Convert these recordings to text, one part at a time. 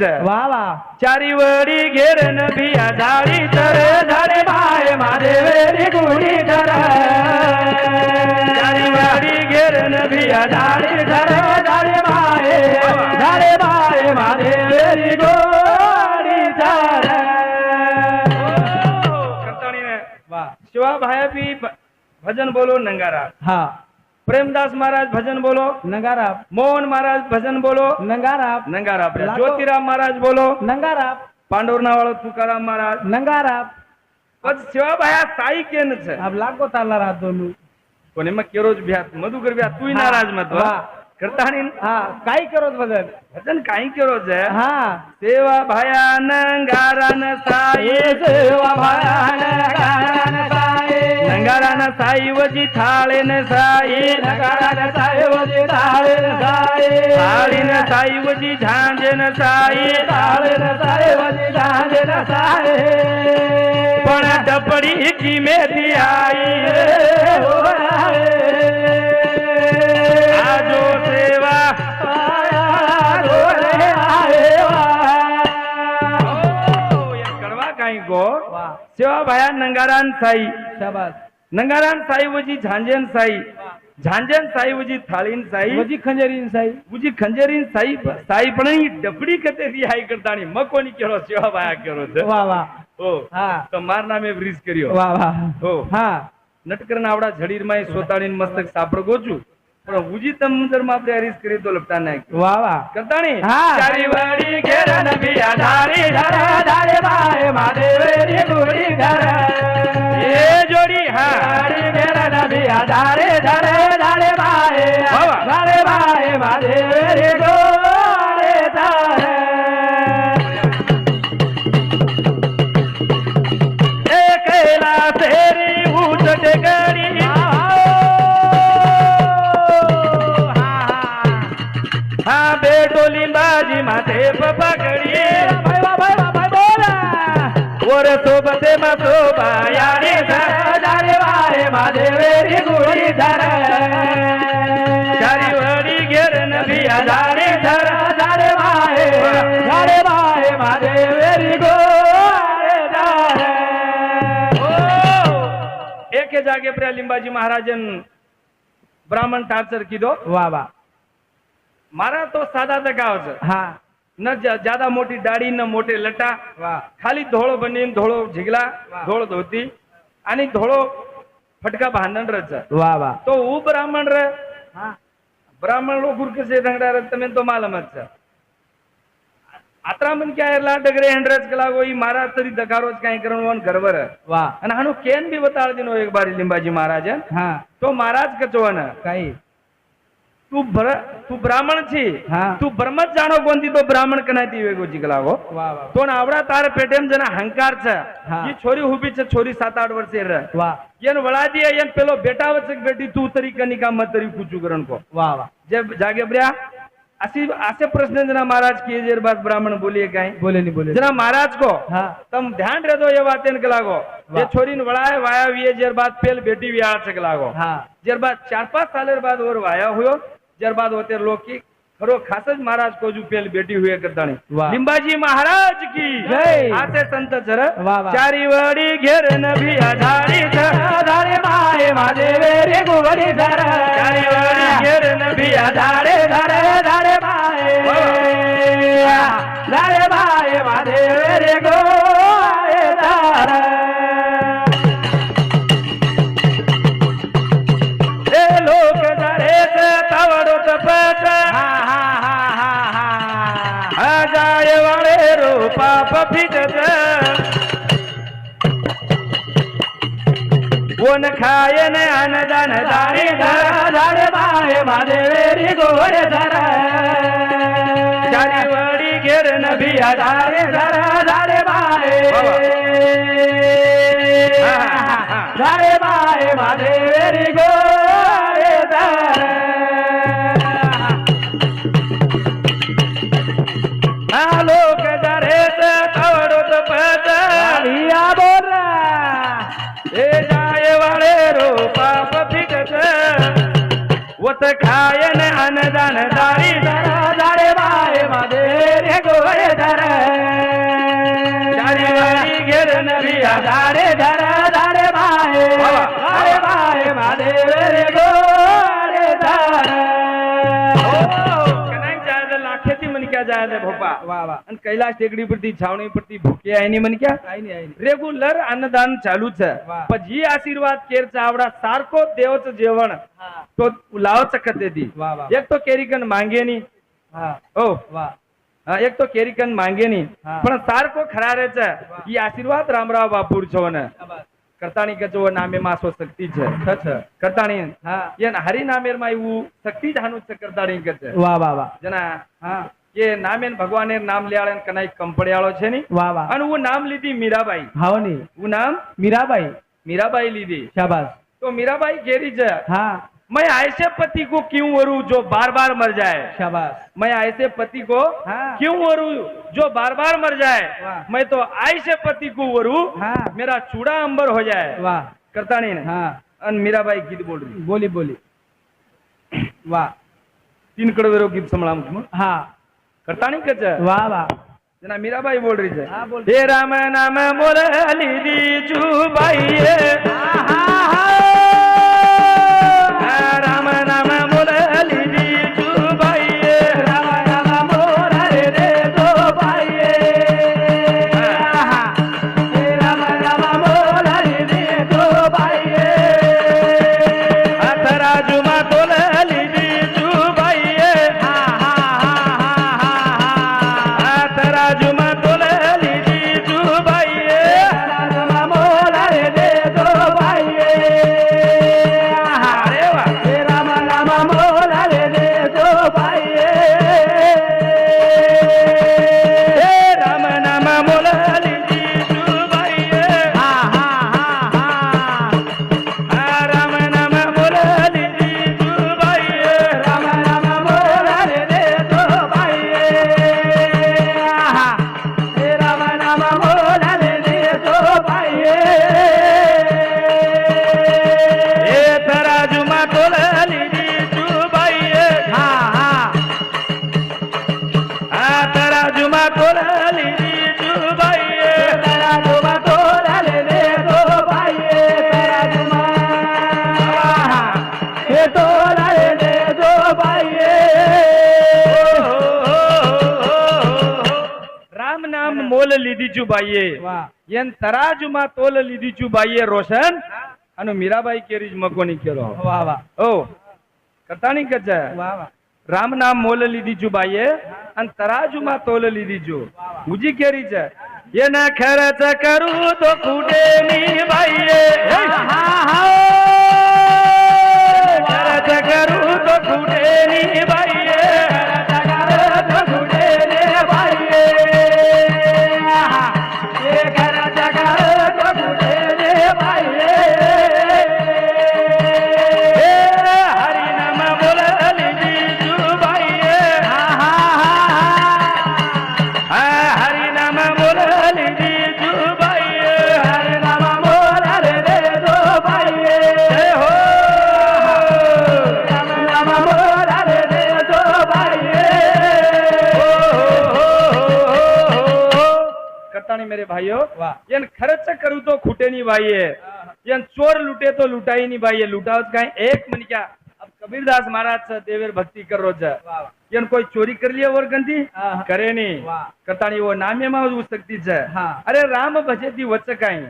वज वा वा. चारी वडी घेरण बिया झाडी तर झाले बाय माझे गुढी धर. चारी वडी घेरण बिया झाडी धर झाले माय झाले माय महादेवेरी गोडी धर. शिवा भाया भी भजन बोलो नंगारा. हा. प्रेमदास महाराज भजन बोलो. नंगाराप मोहन महाराज भजन बोलो. नंगाराप नंगाराप ज्योतिराम महाराज बोलो. नंगाराप पांडुर नावाळ तुकाराम महाराज. नंगारा पद शिवाबाया साई केन छे अब लागो ताला रात दोनों. कोने मग केरोज भ्यात मधुकर भ्यात तू नाराज मत वा. करता आणि हा काय करोज भजन भजन काही करोज आहे. हा. सेवा भयान गारान साई. सेवा भयान गारान नकारान साईवजी थाळेन साई नकारान साईवजी थाळेन साई थाळीन साईवजी झांजेन साई थाळेन साईवजी झांजेन साई पण टपडीची मेथी आई आजो सेवा वा सेवा भाया नंगारान साई शाबास નંગારાન સાઈ વજી ઝાંજેન સાઈ ઝાંજેન સાઈ વજી થાળીન સાઈ वजी खंजरीन साई ઉજી ખંજરીન સાઈ સાઈ પણ ઈ ડપડી કતે રિહાઈ કરતાણી મકોની કેરો સેવા ભાયા કેરો છે वा वा ઓ हा તો માર નામે બ્રિજ કર્યો वा वा ઓ हा નટકર આવડા જડીરમાં સોતાડીને મસ્તક સાપડ ગોચું પણ ઉજી તમંદર માં આપણે હરીશ કરી તો લપટા નાખ્યું वा वा કરતાણી હા. ચારી વાડી ઘેર નબી આધારી ધર धारे बाय महादेवेरी गुडी धर એ જોડી હા. મેરા નદી આધારે ધરે ધારે ભાઈ ધારે ભાઈ મારે मोर सोबते वारे माझे वेरी गुळी धर चारी घेर धर माझे वेरी गो हो. एके जागे प्रिया लिंबाजी महाराजन ब्राह्मण टाचर किदो? वा वा. मारा तो साधा गावचं. हा. न ज्यादा मोठी दाढी न मोठे लटा. खाली धोळ बनीन धोळो झिगला धोळ धोती आणि धोळो फटका भांडण रच वा वा तो उ ब्राह्मण र ब्राह्मण लो गुरकसे रंगडा रच तमेन तो मालमच आत्रा मन क्या ला डगरे हंड्रेड केला गोई महाराज तरी दकारोज काय करण वन घरवर. वा आणि हानू केन भी बताळ दिनो एक बारी लिंबाजी महाराज तो महाराज कचवन. काही. તું તું બ્રાહ્મણ છે તું બ્રહ્મ જ જાણો કોનથી તો બ્રાહ્મણ કનાય વિવેકો જીગલાગો તો આવડા તારે પેટેમ જેના હંકાર છે એ છોરી ઉભી છે છોરી સાત આઠ વર્ષે રહે એન વળાદી એન પેલો બેટા વચ્ચે બેટી તું તરી કનિકા મત તરી પૂછું કરણ કો વાહ વાહ જે જાગે બ્ર્યા असे असे प्रश्न जना महाराज किए जेर बात ब्राह्मण बोलिए काय बोले नहीं बोले जना महाराज को हाँ। तुम ध्यान रह दो ये बातें के लागो ये छोरी ने बड़ा वाया हुई जेर बात पेल बेटी भी आ सक लागो हाँ। जेर बात चार पांच साल बाद और वाया हुयो ત્યારબાદ અત્યારે લૌકિક ખરો ખાસ જ મહારાજ કોજુ પેલ બેટી હુએ કરતાણી લીંબાજી મહારાજ કી જય આતે સંત જર ચારી વડી ઘેર નભી આધારી આધારે માએ માદેવે રે ગોવડી ધર ચારી વડી ઘેર નભી આધારે ધરે ધરે માએ ધરે पाप फिटत कोण खायन अन्नदान दारे धरा. झाडे बाहे महादेवेरी गोड धरा. जानेवारी घेर नभिया धारे धरा. झाडे बाहे झाडे माय महादेवेरी गोर जायवाळे रो पाप फिकत वत खायन अनदान दारी ભૂખ્યા એની મનક્યા આઈ ની આઈ ની રેગ્યુલર અન્નદાન ચાલુ છે વાહ. પણ જી આશીર્વાદ કેર ચાવડા સારકો દેવચ જેવણ હા તો લાવો ચકત દેતી વાહ, વાહ. એક તો કેરીકન માંગે ની હા ઓ વાહ હા, એક તો કેરીકન માંગે ની હા. પણ સારકો ખરા રે છે ઈ આશીર્વાદ રામરાવ બાપુર છો ને આભાર. કરતાણી કે જો નામે માસો શક્તિ છે છ છ કરતાણી હા એન હરી નામેર માં એવું શક્તિ જ હાનું છે કરતાણી કે છે વાહ વાહ વાહ જેના હા કે નામે ભગવાને નામ લેવાળે કનાઈ કંપડિયાળો છે ની વાહ વાહ અને હું નામ લીધી મીરાબાઈ હાવની હું નામ મીરાબાઈ મીરાબાઈ લીધી શાબાશ તો મીરાબાઈ ઘેરી જ હા मैं ऐसे पति को क्यों वरू जो बार बार मर जाए शाबाश मैं ऐसे पति को हाँ। क्यों वरू जो बार बार मर जाए मैं तो ऐसे पति को वरू हाँ। मेरा चूड़ा अंबर हो जाए वाह करता नहीं हाँ। अन मीराबाई गीत बोल रही बोली बोली वाह तीन कड़वेरो गीत संभाला मुझ हाँ करता नहीं कच वाह वाह जना मीराबाई बोल रही है हाँ, बोल- हे राम नाम मुरली રામ નામ મોલ લીધી છું વાહ. એન તરાજુમાં તોલ લીધી છું બાઈએ રોશન. અને મીરાબાઈ કેરી મકોની કેરો. વાહ વાહ. ઓ કતાણી કે છે વાહ વાહ. રામ નામ મોલ લીધી છું ભાઈએ અને તરાજુમાં તોલ લીધી છું. મુજી કેરી છે? એના ખર્ચ કરું તો ખૂટે ની કરતાણી મેરે ભાઈઓ. એન ખર્ચ કરું તો ખૂટે નહીં ભાઈએ. એન ચોર લૂટે તો લૂંટાઈ નહીં ભાઈએ. લૂંટાવ કાંઈ એક મને ક્યાં? કબીરદાસ મહારાજ છે દેવેર ભક્તિ કરો છે. એન કોઈ ચોરી કરી લે વર્ગનથી. કરે નહીં. કરતાણી એવો નામે માં જ શક્તિ છે. અરે રામ ભજેથી વચ્ચે કાંઈ?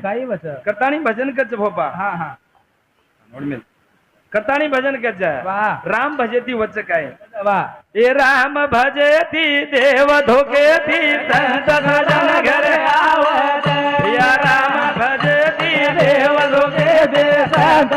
કરતાણી ભજન કરજે ભોપા. હા હા. કરતાણી ભજન કે છે. રામ ભજેથી વચ્ચે કાય વાહ. એ રામ ભજેથી દેવ ધોકેથી સંત સજન ઘરે આવે યા રામ ભજેથી દેવ ધોકે દે સંત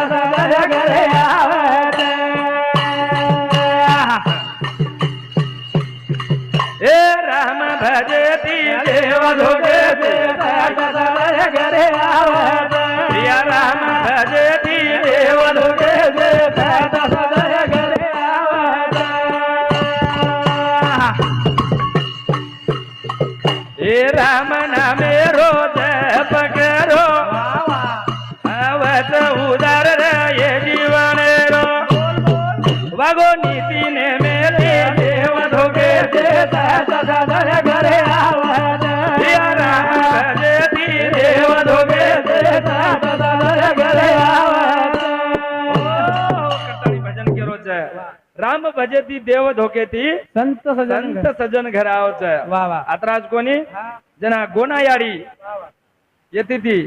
ఏ రామ నామే రో జయ పకరో भजती देव धोकेती संत सजन संत सजन घरावच वा वा. आता आज कोणी जना गोनायाडी. येते ती.